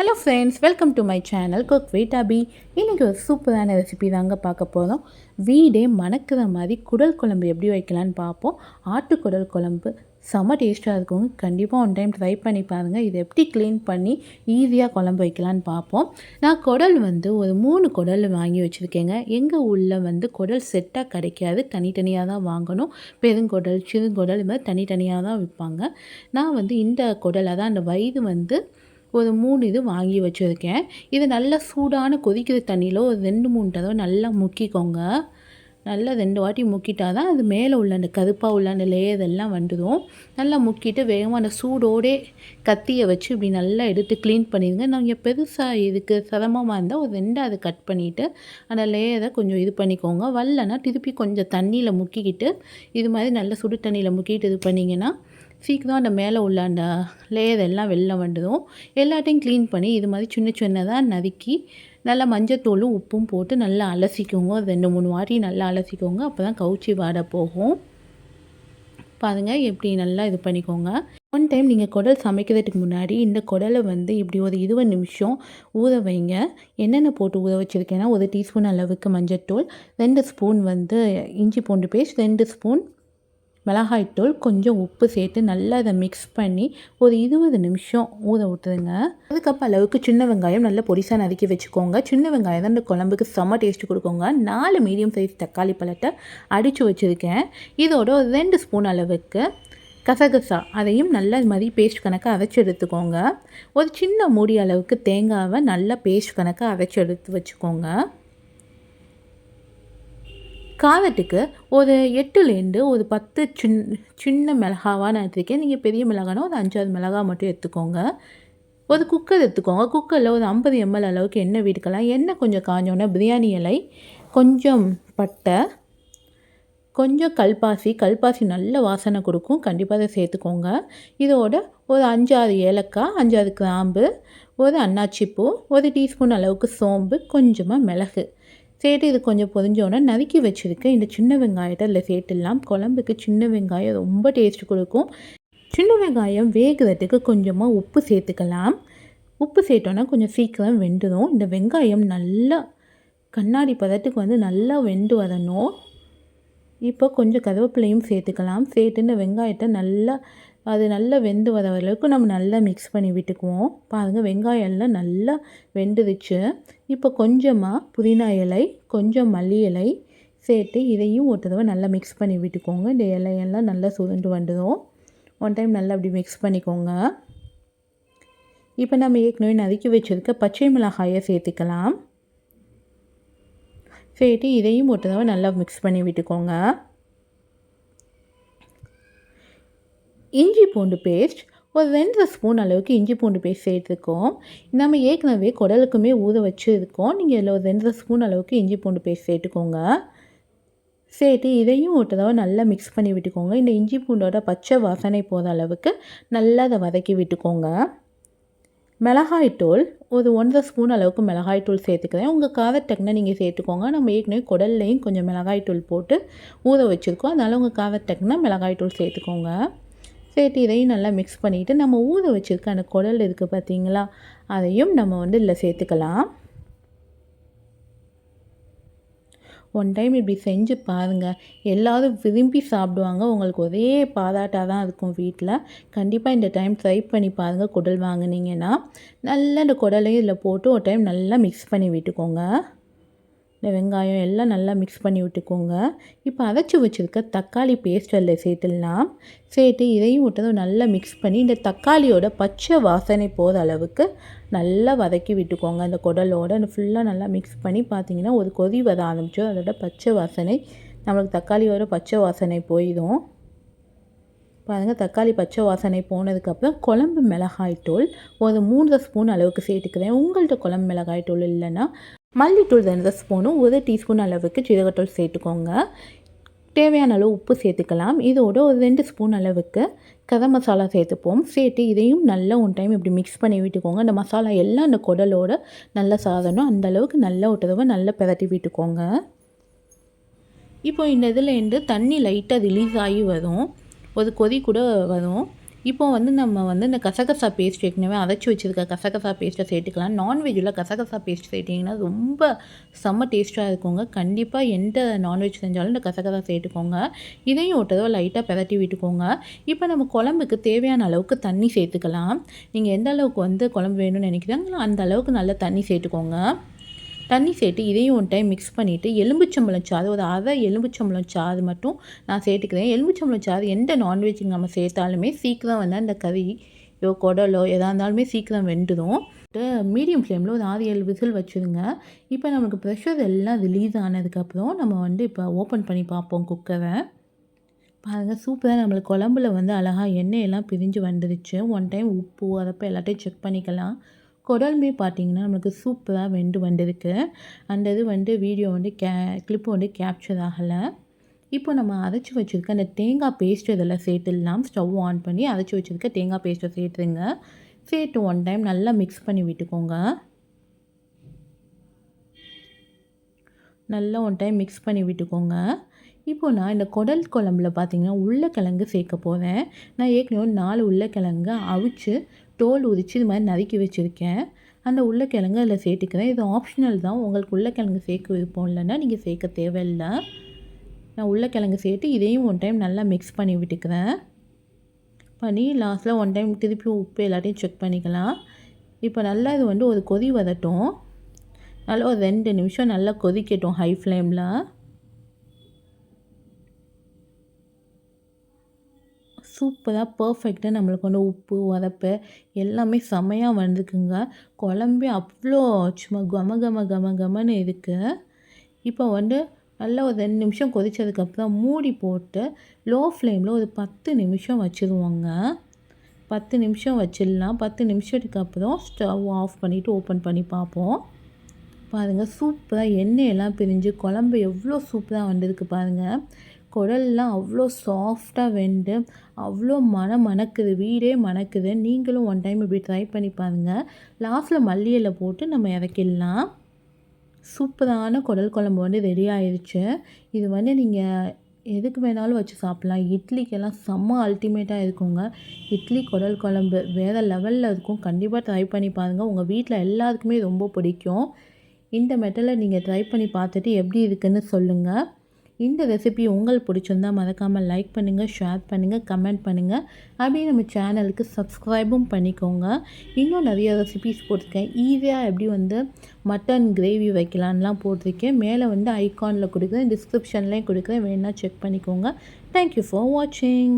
Hello friends welcome to my channel cook வீட்டாபி Abi இன்றைக்கி ஒரு சூப்பரான ரெசிபி தாங்க பார்க்க போகிறோம் வீடே மணக்கிற மாதிரி குடல் குழம்பு எப்படி வைக்கலான்னு பார்ப்போம். ஆட்டு குடல் குழம்பு செம்ம டேஸ்ட்டாக இருக்கும். கண்டிப்பாக ஒன் டைம் ட்ரை பண்ணி பாருங்கள் இதை எப்படி க்ளீன் பண்ணி ஈஸியாக குழம்பு வைக்கலான்னு பார்ப்போம். நான் குடல் வந்து ஒரு மூணு குடல் வாங்கி வச்சுருக்கேங்க. எங்கள் ஊரில் வந்து குடல் செட்டாக கிடைக்காது. தனித்தனியாக தான் வாங்கணும். பெருங்குடல் சிறுங்குடல் இது மாதிரி தனித்தனியாக தான் விற்பாங்க. நான் வந்து இந்த குடல் அதான் அந்த வயது வந்து ஒரு மூணு இது வாங்கி வச்சுருக்கேன். இது நல்லா சூடான கொதிக்கிற தண்ணியில் ஒரு ரெண்டு மூணு தடவை நல்லா முக்கிக்கோங்க. நல்லா ரெண்டு வாட்டி முக்கிட்டா தான் அது மேலே உள்ள அந்த கருப்பாக உள்ள அந்த லேயர் எல்லாம் வந்துடும். நல்லா முக்கிட்டு வேகமாக அந்த சூடோடே கத்தியை வச்சு இப்படி நல்லா எடுத்து க்ளீன் பண்ணிடுங்க. நீங்கள் பெருசாக இதுக்கு சிரமமாக இருந்தால் ஒரு ரெண்டாவது கட் பண்ணிவிட்டு அந்த லேயரை கொஞ்சம் இது பண்ணிக்கோங்க. வரலன்னா திருப்பி கொஞ்சம் தண்ணியில் முக்கிக்கிட்டு இது மாதிரி நல்லா சுடு தண்ணியில் முக்கிட்டு இது பண்ணிங்கன்னா சீக்கிரம் அந்த மேலே உள்ள அந்த லேயர் எல்லாம் வெளில வந்துடும். எல்லாத்தையும் க்ளீன் பண்ணி இது மாதிரி சின்ன சின்னதாக நறுக்கி நல்லா மஞ்சத்தூளும் உப்பும் போட்டு நல்லா அலசிக்கோங்க. ரெண்டு மூணு வாட்டி நல்லா அலசிக்கோங்க. அப்போ தான் கவுச்சி வாட போகும். பாருங்கள் எப்படி நல்லா இது பண்ணிக்கோங்க. ஒன் டைம் நீங்கள் குடல் சமைக்கிறதுக்கு முன்னாடி இந்த குடலை வந்து இப்படி ஒரு இருபது நிமிஷம் ஊற வைங்க. என்னென்ன போட்டு ஊற வச்சுருக்கேன்னா ஒரு டீஸ்பூன் அளவுக்கு மஞ்சத்தூள் ரெண்டு ஸ்பூன் வந்து இஞ்சி பூண்டு பேஸ்ட் ரெண்டு ஸ்பூன் மிளகாய்த்தூள் கொஞ்சம் உப்பு சேர்த்து நல்லா அதை மிக்ஸ் பண்ணி ஒரு இருபது நிமிஷம் ஊற விட்டுருங்க. அதுக்கப்புறம் அளவுக்கு சின்ன வெங்காயம் நல்லா பொடிசாக நறுக்கி வச்சுக்கோங்க. சின்ன வெங்காயம் தான் இந்த குழம்புக்கு செம்ம டேஸ்ட் கொடுக்கோங்க. நாலு மீடியம் சைஸ் தக்காளி பழத்தை அடித்து வச்சுருக்கேன். இதோட ஒரு ரெண்டு ஸ்பூன் அளவுக்கு கசகசா அதையும் நல்லா இது மாதிரி பேஸ்ட் கணக்காக அரைச்சி எடுத்துக்கோங்க. ஒரு சின்ன மூடி அளவுக்கு தேங்காவை நல்லா பேஸ்ட் கணக்காக அரைச்சி எடுத்து வச்சுக்கோங்க. காரத்துக்கு ஒரு எட்டுலேருந்து ஒரு பத்து சின் சின்ன மிளகாவாக நான் எடுத்துருக்கேன். நீங்கள் பெரிய மிளகானா ஒரு அஞ்சாறு மிளகா மட்டும் எடுத்துக்கோங்க. ஒரு குக்கர் எடுத்துக்கோங்க. குக்கரில் ஒரு ஐம்பது எம்எல் அளவுக்கு எண்ணெய் வீட்டுக்கலாம். எண்ணெய் கொஞ்சம் காஞ்சோன்னா பிரியாணி இலை கொஞ்சம் பட்டை கொஞ்சம் கல்பாசி. கல்பாசி நல்ல வாசனை கொடுக்கும். கண்டிப்பாக அதை சேர்த்துக்கோங்க. இதோட ஒரு அஞ்சாறு ஏலக்காய் அஞ்சாறு கிராம்பு ஒரு அன்னாச்சிப்பூ ஒரு டீஸ்பூன் அளவுக்கு சோம்பு கொஞ்சமாக மிளகு. சேர்த்து இது கொஞ்சம் பொதிஞ்சோன்னா நறுக்கி வச்சுருக்க. இந்த சின்ன வெங்காயத்தை அதில் சேர்த்துடலாம் குழம்புக்கு சின்ன வெங்காயம் ரொம்ப டேஸ்ட் கொடுக்கும். சின்ன வெங்காயம் வேகிறதுக்கு கொஞ்சமாக உப்பு சேர்த்துக்கலாம். உப்பு சேர்த்தோன்னா கொஞ்சம் சீக்கிரம் வெந்துடும் இந்த வெங்காயம் நல்லா கண்ணாடி பதத்துக்கு வந்து நல்லா வெந்து வரணும். இப்போ கொஞ்சம் கருவேப்பிலையும் சேர்த்துக்கலாம். சேர்த்து இந்த வெங்காயத்தை நல்லா அது நல்லா வெந்து வர அளவுக்கு நம்ம நல்லா மிக்ஸ் பண்ணி விட்டுக்குவோம். பாருங்கள் வெங்காயம் எல்லாம் நல்லா வெந்துருச்சு இப்போ கொஞ்சமாக புதினா இலை கொஞ்சம் மல்லி இலை சேர்த்து இதையும் ஒரு தடவை நல்லா மிக்ஸ் பண்ணி விட்டுக்கோங்க. இந்த இலையெல்லாம் நல்லா சுருண்டு வந்துடும். ஒன் டைம் நல்லா அப்படி மிக்ஸ் பண்ணிக்கோங்க. இப்போ நம்ம ஏற்கனவே நறுக்கி வச்சுருக்க பச்சை மிளகாயை சேர்த்துக்கலாம். சேர்த்து இதையும் ஒரு தடவை நல்லா மிக்ஸ் பண்ணி விட்டுக்கோங்க. இஞ்சி பூண்டு பேஸ்ட் ஒரு ரெண்டு ஸ்பூன் அளவுக்கு இஞ்சி பூண்டு பேஸ்ட் சேர்த்துருக்கோம். நம்ம ஏற்கனவே குடலுக்குமே ஊற வச்சுருக்கோம். நீங்கள் இதில் ஒரு ரெண்டு ஸ்பூன் அளவுக்கு இஞ்சி பூண்டு பேஸ்ட் சேர்த்துக்கோங்க. சேர்த்து இதையும் ஒரு தடவை நல்லா மிக்ஸ் பண்ணி விட்டுக்கோங்க. இந்த இஞ்சி பூண்டோட பச்சை வாசனை போகிற அளவுக்கு நல்லா அதை வதக்கி விட்டுக்கோங்க. மிளகாய்த்தூள் ஒரு ஒன்றரை ஸ்பூன் அளவுக்கு மிளகாய்த்தூள் சேர்த்துக்கிறேன். உங்கள் காரத்தக்கனை நீங்கள் சேர்த்துக்கோங்க. நம்ம ஏற்கனவே குடல்லையும் கொஞ்சம் மிளகாய்த்தூள் போட்டு ஊற வச்சுருக்கோம். அதனால் உங்கள் காரத்தக்கனை மிளகாய்த்தூள் சேர்த்துக்கோங்க. சேர்த்து இதையும் நல்லா மிக்ஸ் பண்ணிவிட்டு நம்ம ஊற வச்சுருக்க அந்த குடல் இருக்குது பார்த்தீங்களா அதையும் நம்ம வந்து இதில் சேர்த்துக்கலாம். ஒன் டைம் இப்படி செஞ்சு பாருங்கள் எல்லோரும் விரும்பி சாப்பிடுவாங்க. உங்களுக்கு ஒரே பாராட்டாக தான் இருக்கும் வீட்டில் கண்டிப்பாக இந்த டைம் ட்ரை பண்ணி பாருங்கள் குடல் வாங்கினீங்கன்னா. நல்லா அந்த குடலையும் இதில் போட்டு ஒரு டைம் நல்லா மிக்ஸ் பண்ணி விட்டுக்கோங்க. இந்த வெங்காயம் எல்லாம் நல்லா மிக்ஸ் பண்ணி விட்டுக்கோங்க. இப்போ அரைச்சி வச்சுருக்க தக்காளி பேஸ்ட் அதில் சேர்த்துடலாம். சேர்த்து இதையும் விட்டதும் நல்லா மிக்ஸ் பண்ணி இந்த தக்காளியோட பச்சை வாசனை போகிற அளவுக்கு நல்லா வதக்கி விட்டுக்கோங்க. அந்த குடலோட ஃபுல்லாக நல்லா மிக்ஸ் பண்ணி பார்த்தீங்கன்னா ஒரு கொதி வர ஆரம்பிச்சோம் அதோட பச்சை வாசனை நம்மளுக்கு தக்காளியோட பச்சை வாசனை போயிடும். பாருங்கள் தக்காளி பச்சை வாசனை போனதுக்கப்புறம் குழம்பு மிளகாய்த்தூள் ஒரு மூன்றரை ஸ்பூன் அளவுக்கு சேர்த்துக்கிறேன். உங்கள்கிட்ட குழம்பு மிளகாய்த்தூள் இல்லைன்னா மல்லித்தூள் தந்த ஸ்பூனும் ஒரு டீஸ்பூன் அளவுக்கு ஜீரகத்தூள் சேர்த்துக்கோங்க. தேவையான அளவு உப்பு சேர்த்துக்கலாம். இதோட ஒரு ரெண்டு ஸ்பூன் அளவுக்கு கரம் மசாலா சேர்த்துப்போம். சேர்த்து இதையும் நல்லா ஒன் டைம் இப்படி மிக்ஸ் பண்ணி விட்டுக்கோங்க. அந்த மசாலா எல்லாம் அந்த குடலோட நல்லா சாதனம் அந்த அளவுக்கு நல்லா ஒரு தடவை நல்லா பிரட்டி விட்டுக்கோங்க. இப்போ இந்த இதுலேருந்து தண்ணி லைட்டாக ரிலீஸ் ஆகி வரும். ஒரு கொதி கூட வரும். இப்போ வந்து நம்ம வந்து இந்த கசகசா பேஸ்ட் ஏற்கனவே அரைச்சி வச்சுருக்க கசகசா பேஸ்ட்டை சேர்த்துக்கலாம். நான்வெஜ்ஜில் கசகசா பேஸ்ட் சேர்த்திங்கன்னா ரொம்ப செம்ம டேஸ்ட்டாக இருக்குங்க. கண்டிப்பாக எந்த நான்வெஜ் செஞ்சாலும் இந்த கசகசா சேர்த்துக்கோங்க. இதையும் ஒரு தடவை லைட்டாக பிரட்டி விட்டுக்கோங்க. இப்போ நம்ம குழம்புக்கு தேவையான அளவுக்கு தண்ணி சேர்த்துக்கலாம். நீங்கள் எந்த அளவுக்கு வந்து குழம்பு வேணும்னு நினைக்கிறாங்களோ அந்த அளவுக்கு நல்லா தண்ணி சேர்த்துக்கோங்க. தண்ணி சேர்த்து இதையும் ஒன் டைம் மிக்ஸ் பண்ணிவிட்டு எலும்புச்சம்பழம் சாறு ஒரு அரை எலும்புச்சம்பழம் சாறு மட்டும் நான் சேர்த்துக்கிறேன். எலும்புச்சம்பழம் சாறு எந்த நான்வெஜ் நம்ம சேர்த்தாலுமே சீக்கிரம் வந்து அந்த கறியோ குடலோ எதாக இருந்தாலுமே சீக்கிரம் வெந்துடும் மீடியம் ஃப்ளேமில் ஒரு ஆறு ஏழு விசில் வச்சுருங்க. இப்போ நமக்கு ப்ரெஷர் எல்லாம் ரிலீஸ் ஆனதுக்கப்புறம் நம்ம வந்து இப்போ ஓப்பன் பண்ணி பார்ப்போம் குக்கரை பாருங்கள் சூப்பராக நம்மளுக்கு குழம்புல வந்து அழகாக எண்ணெயெல்லாம் பிரிஞ்சு வந்துடுச்சு ஒன் டைம் உப்பு அதப்போ எல்லாத்தையும் செக் பண்ணிக்கலாம். குடலுமே பார்த்திங்கன்னா நம்மளுக்கு சூப்பராக வெண்டு வந்திருக்கு. அந்த இது வந்து வீடியோ வந்து கே கிளிப்பு வந்து கேப்சர் ஆகலை. இப்போ நம்ம அரைச்சி வச்சுருக்க அந்த தேங்காய் பேஸ்ட் இதெல்லாம் சேர்த்துடலாம். ஸ்டவ் ஆன் பண்ணி அரைச்சி வச்சுருக்க தேங்காய் பேஸ்ட்டை சேர்த்துருங்க. சேர்த்து ஒன் டைம் நல்லா மிக்ஸ் பண்ணி விட்டுக்கோங்க. நல்லா ஒன் டைம் மிக்ஸ் பண்ணி விட்டுக்கோங்க. இப்போது நான் இந்த குடல் குழம்புல பார்த்தீங்கன்னா உருளைக்கிழங்கு சேர்க்க போகிறேன் நான் ஏற்கனவே நாலு உருளைக்கிழங்கு அவிச்சு தோல் உரித்து இது மாதிரி நறுக்கி வச்சுருக்கேன். அந்த உருளைக்கிழங்கு அதில் சேர்த்துக்கிறேன். இது ஆப்ஷனல் தான். உங்களுக்கு உருளைக்கிழங்கு சேர்க்க விருப்பம் இல்லைன்னா நீங்கள் சேர்க்க தேவையில்லை. நான் உருளைக்கிழங்கு சேர்த்து இதையும் ஒன் டைம் நல்லா மிக்ஸ் பண்ணி விட்டுக்கிறேன். பண்ணி லாஸ்ட்டில் ஒன் டைம் திருப்பி உப்பு எல்லாத்தையும் செக் பண்ணிக்கலாம். இப்போ நல்லா இது வந்து ஒரு கொதி வரட்டும் நல்லா ஒரு ரெண்டு நிமிஷம் நல்லா கொதிக்கட்டும் ஹை ஃப்ளேமில் சூப்பராக பர்ஃபெக்டாக நம்மளுக்கு வந்து உப்பு உரப்பு எல்லாமே செமையாக வந்துருக்குங்க. குழம்பே அவ்வளோ சும்மா கம கம கம கமன்னு இருக்குது இப்போ வந்து நல்லா ஒரு ரெண்டு நிமிஷம் கொதித்ததுக்கப்புறம் மூடி போட்டு லோ ஃப்ளேமில் ஒரு பத்து நிமிஷம் வச்சுருவோங்க. பத்து நிமிஷம் வச்சிடலாம். பத்து நிமிஷத்துக்கு அப்புறம் ஸ்டவ் ஆஃப் பண்ணிவிட்டு ஓப்பன் பண்ணி பார்ப்போம். பாருங்கள் சூப்பராக எண்ணெயெல்லாம் பிரிஞ்சு குழம்பு எவ்வளோ சூப்பராக வந்திருக்கு பாருங்கள் குடல்லாம் அவ்வளோ சாஃப்டாக வெந்து அவ்வளோ மனம் மணக்குது வீடே மணக்குது. நீங்களும் ஒன் டைம் இப்படி ட்ரை பண்ணி பாருங்கள் லாஸ்ட்டில் மல்லியில் போட்டு நம்ம இறக்கிடலாம். சூப்பரான குடல் குழம்பு வந்து ரெடி ஆயிடுச்சு இது வந்து நீங்கள் எதுக்கு வேணாலும் வச்சு சாப்பிட்லாம். இட்லிக்கெல்லாம் செம்ம அல்டிமேட்டாக இருக்குங்க. இட்லி குடல் குழம்பு வேறு லெவலில் இருக்கும். கண்டிப்பாக ட்ரை பண்ணி பாருங்கள் உங்கள் வீட்டில் எல்லாருக்குமே ரொம்ப பிடிக்கும். இந்த மெட்டலை நீங்கள் ட்ரை பண்ணி பார்த்துட்டு எப்படி இருக்குன்னு சொல்லுங்கள் இந்த ரெசிபி உங்களுக்கு பிடிச்சிருந்தால் மறக்காமல் லைக் பண்ணுங்கள் ஷேர் பண்ணுங்கள் கமெண்ட் பண்ணுங்கள் அப்படியே நம்ம சேனலுக்கு சப்ஸ்கிரைபும் பண்ணிக்கோங்க. இன்னும் நிறைய ரெசிபிஸ் போட்டிருக்கேன். ஈஸியாக எப்படி வந்து மட்டன் கிரேவி வைக்கலான்லாம் போட்டிருக்கேன். மேலே வந்து ஐக்கானில் கொடுக்குறேன் டிஸ்கிரிப்ஷன்லேயும் கொடுக்குறேன். வேணால் செக் பண்ணிக்கோங்க. தேங்க்யூ ஃபார் வாட்சிங்